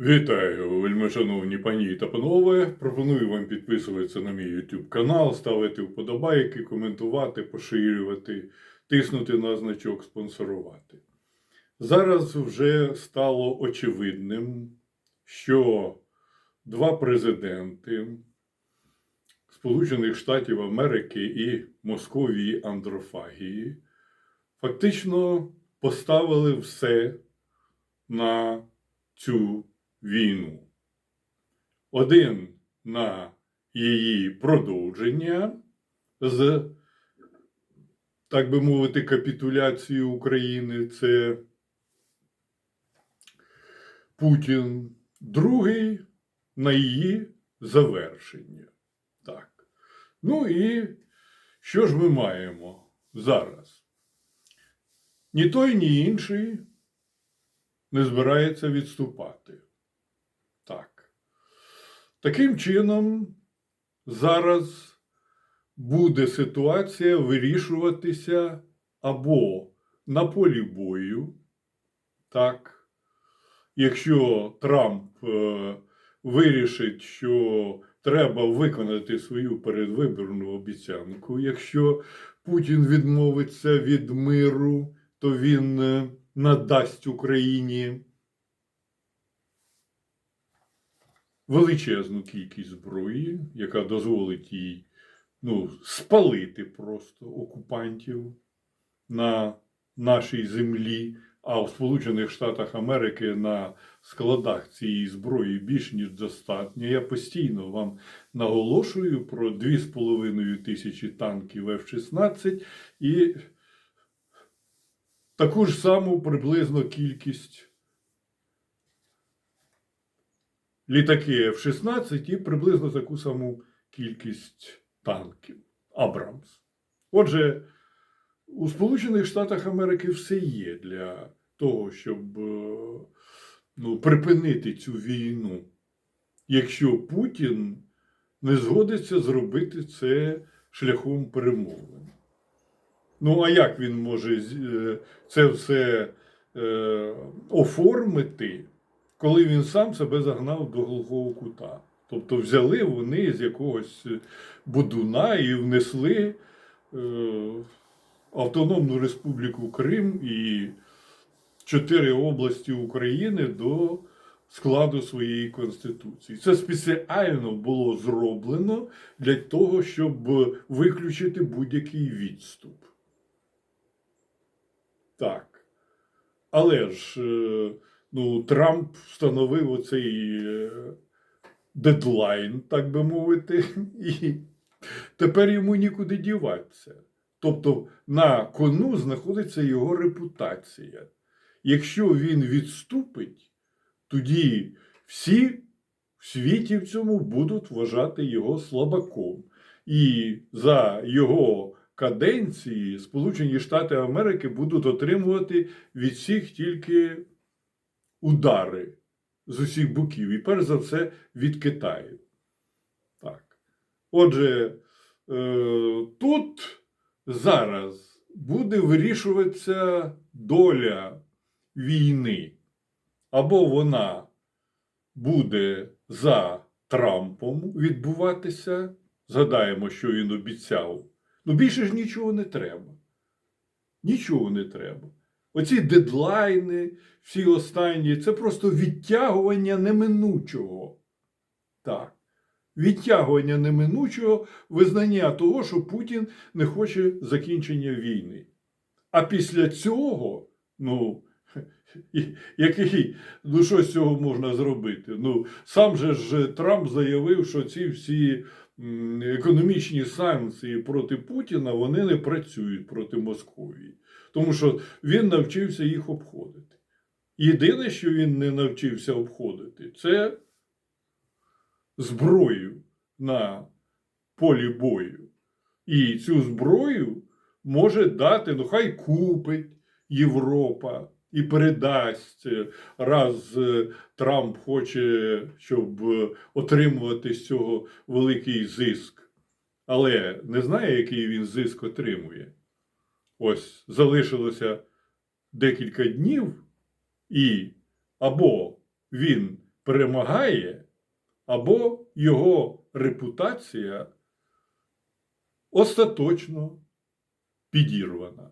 Вітаю, вельмишановні пані та панове. Пропоную вам підписуватися на мій YouTube канал, ставити вподобайки, коментувати, поширювати, тиснути на значок спонсорувати. Зараз вже стало очевидним, що два президенти Сполучених Штатів Америки і Московії Андрофагії фактично поставили все на цю війну. Один на її продовження з, так би мовити, капітуляцією України це Путін, другий на її завершення. Так. Ну і що ж ми маємо зараз? Ні той, ні інший не збирається відступати. Так. Таким чином, зараз буде ситуація вирішуватися або на полі бою, так, якщо Трамп е, вирішить, що треба виконати свою передвиборну обіцянку, якщо Путін відмовиться від миру, то він е, надасть Україні величезну кількість зброї, яка дозволить їй ну, спалити просто окупантів на нашій землі, а в Сполучених Штатах Америки на складах цієї зброї більш ніж достатньо. Я постійно вам наголошую про 2,5 тисячі танків F-16 і таку ж саму приблизно кількість літаки F-16 і приблизно таку саму кількість танків Абрамс. Отже, у Сполучених Штатах Америки все є для того, щоб е, ну, припинити цю війну, якщо Путін не згодиться зробити це шляхом перемовин. Ну, а як він може е, це все е, оформити, коли він сам себе загнав до глухого кута? Тобто взяли вони з якогось будуна і внесли е, Автономну Республіку Крим і чотири області України до складу своєї конституції. Це спеціально було зроблено для того, щоб виключити будь-який відступ. Так. Але ж е, ну, Трамп встановив оцей е, дедлайн, так би мовити, і тепер йому нікуди діватися. Тобто на кону знаходиться його репутація. Якщо він відступить, тоді всі в світі в цьому будуть вважати його слабаком. І за його каденції Сполучені Штати Америки будуть отримувати від всіх тільки удари з усіх боків. І перш за все від Китаю. Так. Отже, е, тут зараз буде вирішуватися доля війни. Або вона буде за Трампом відбуватися. Згадаємо, що він обіцяв. Ну, більше ж нічого не треба. Нічого не треба. Оці дедлайни, всі останні, це просто відтягування неминучого. Так. Відтягування неминучого визнання того, що Путін не хоче закінчення війни. А після цього, ну, який, ну що з цього можна зробити? Ну, сам же ж Трамп заявив, що ці всі економічні санкції проти Путіна вони не працюють проти Московії, тому що він навчився їх обходити. Єдине, що він не навчився обходити, це зброю на полі бою. І цю зброю може дати, ну хай купить Європа і передасть, е, раз е, Трамп хоче, щоб е, отримувати з цього великий зиск. Але не знає, який він зиск отримує. Ось залишилося декілька днів, і або він перемагає, або його репутація остаточно підірвана.